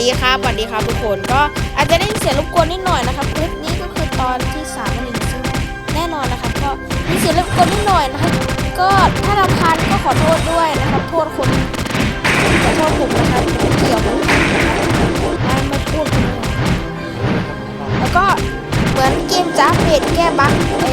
ดีครับสวัสดีครับทุกคนก็อาจจะได้เสียงรบกวนนิดหน่อยนะครับคลิปนี้ก็คือตอนที่สามหนึ่งซึ่งแน่นอนนะครับก็มีเสียงรบกวนนิดหน่อยนะครับก็ถ้ารำคาญก็ขอโทษด้วยนะครับโทษคนขอโทษผมนะครับไม่เกี่ยวไม่ไม่พูดแล้วก็เหมือนเกมจ้าเพจแก้บั๊กไอ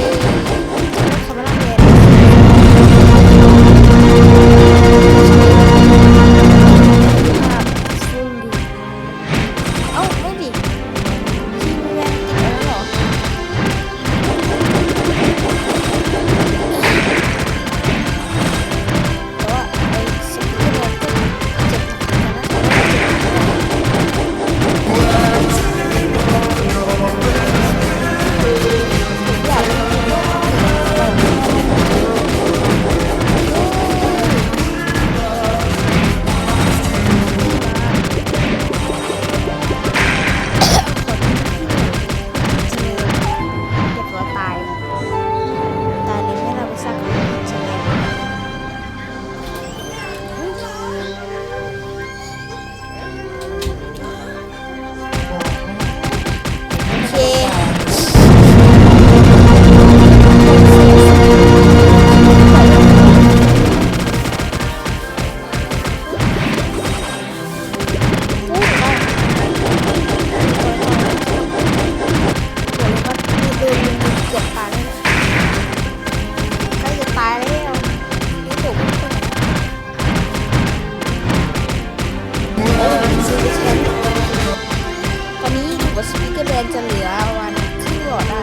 นนี้ถูกว่าสปีกเกอร์แบนจะเหลือวันที่รอได้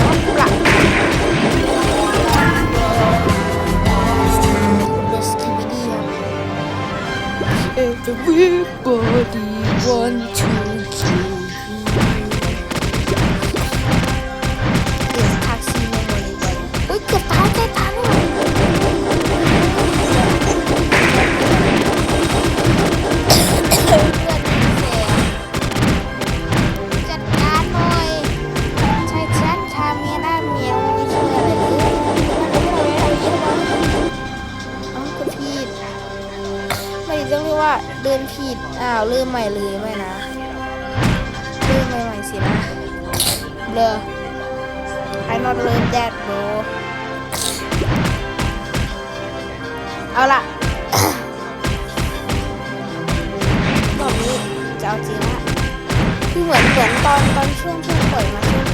ต้องปรับเดสคิบิดี้ครับ Everybody want to เดินผิด อ้าวเริ่มใหม่เลยไม่นะเริ่มใหม่ๆสินะเบลอ I not learn that bro เอาล่ะรอบนี้จะเอาจริงละคือเหมือนเหมือนตอนตอนช่วงที่ปล่อยมาช่วง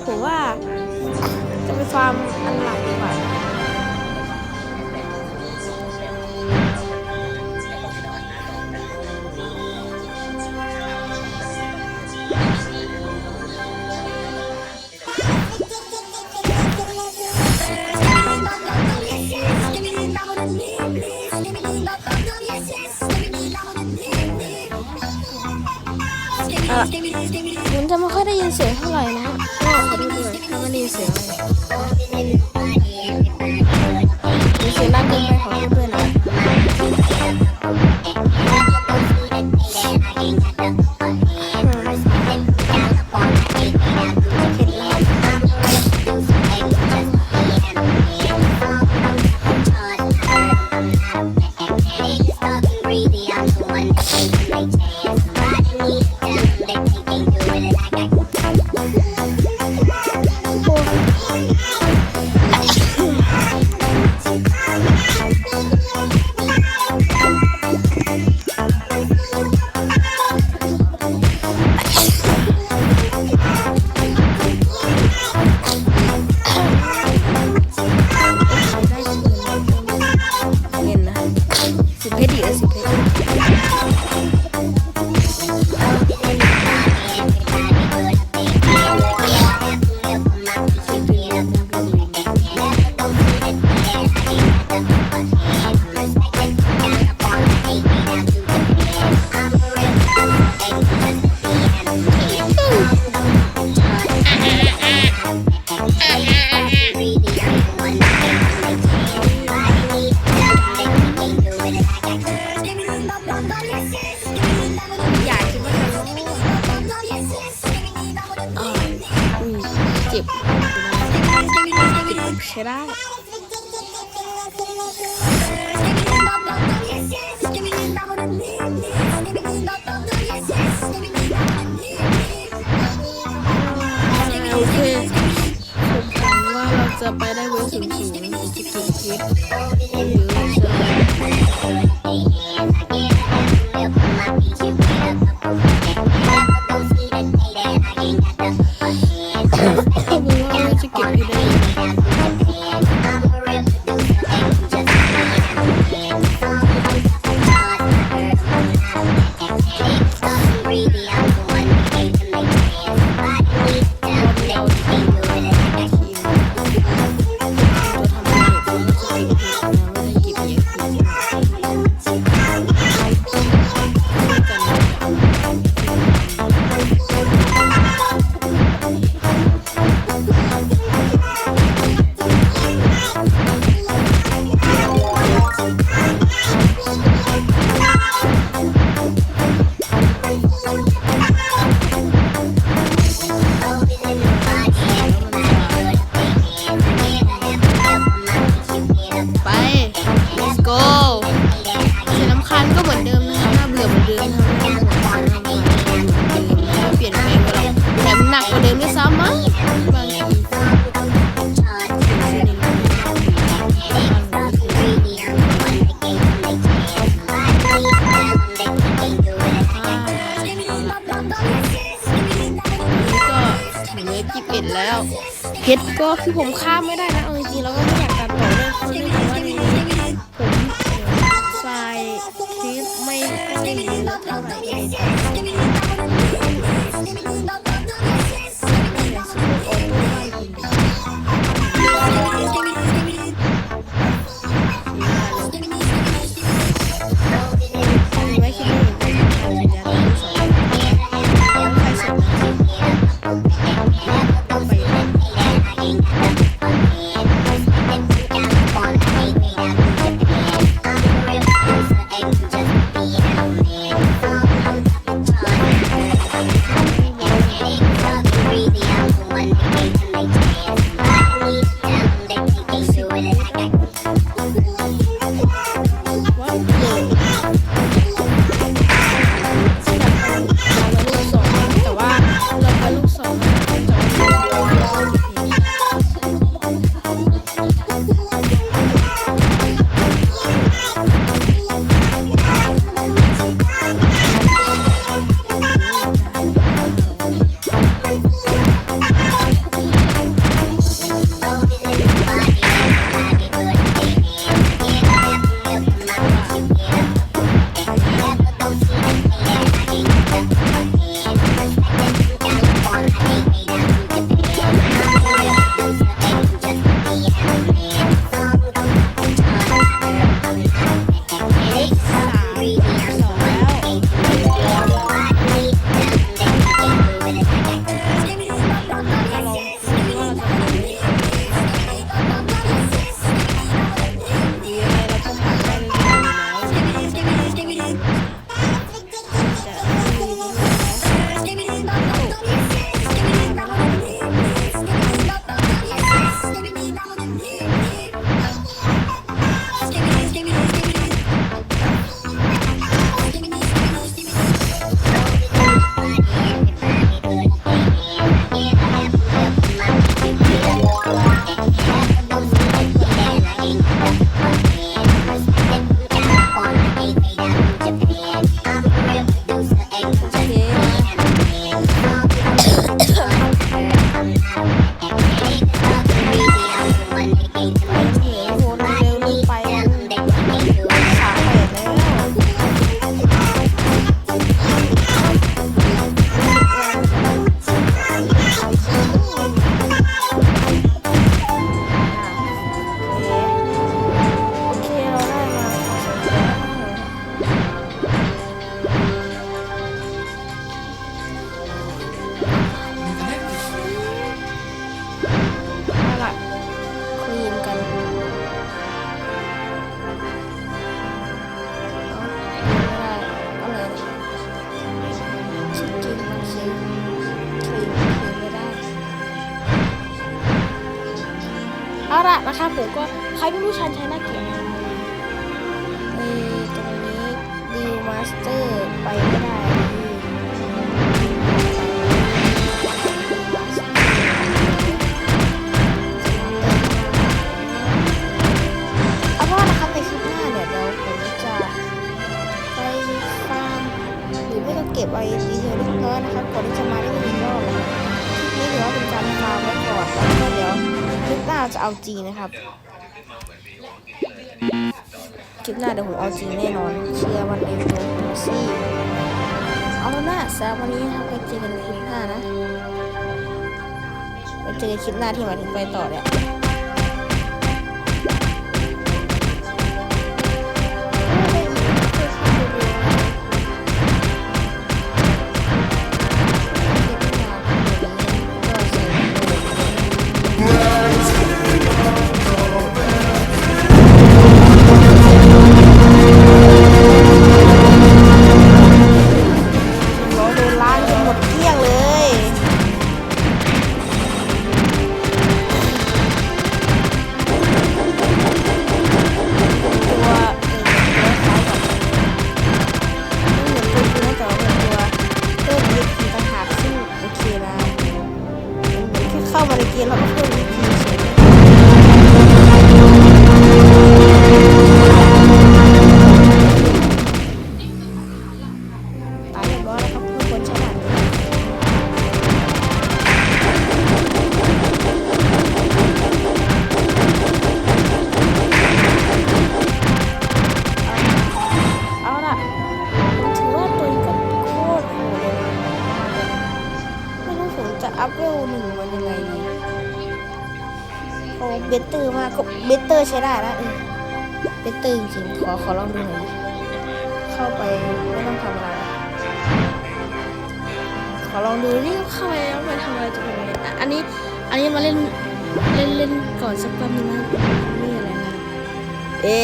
của. สิบใช่ได้โอเคฉังว่าเราจะไปได้เวลสูงสูงสิบสิบคลิปหรือจะ I won't let you give it in. เหลือยี่สิบเอ็ดแล้วเพชรก็คือผมฆ่าไม่ได้นะเอาจริงๆแล้วก็ไม่อยากตัดต่อเลยเพราะเนื่อกว่าผมใส่คลิปไม่ค่อยเยอเท่าไหร่ รไม่รู้ชันใช้หน้าเกียร์เอ้ตรงนี้ดิวมาสเตอร์ไปไม่ได้เก็บไว้ดีเทลเล็กน้อยนะครับก่อนที่จะมาได้อีกรอบนะครับคลิปนี้ถือว่าเป็นการฟาร์มไว้ก่อนแล้วก็เดี๋ยวคลิปหน้าจะเอาจริงนะครับ คลิปหน้าเดี๋ยวผมเอาจริงแน่นอน เชียร์วันเอ็มโตัวซี่ เอาหน้าสำหรับวันนี้นะครับไปเจอกันคลิปหน้านะไปเจอกันคลิปหน้าที่หมายถึงไปต่อเนี่ย ค่เอ้เบเตอร์มากก็เบเตอร์ใช้ได้นะเออเบเตอร์จริงๆขอขอลองดูหน่อยเข้าไปไม่ต้องทำอะไรขอลองดูนี่เข้าไปแล้วไปทำอะไรจะเป็นไงอันนี้อันนี้มาเล่นเล่นเล่นก่อนสักแป๊บนึงนะนี่อะไรนะเอ๊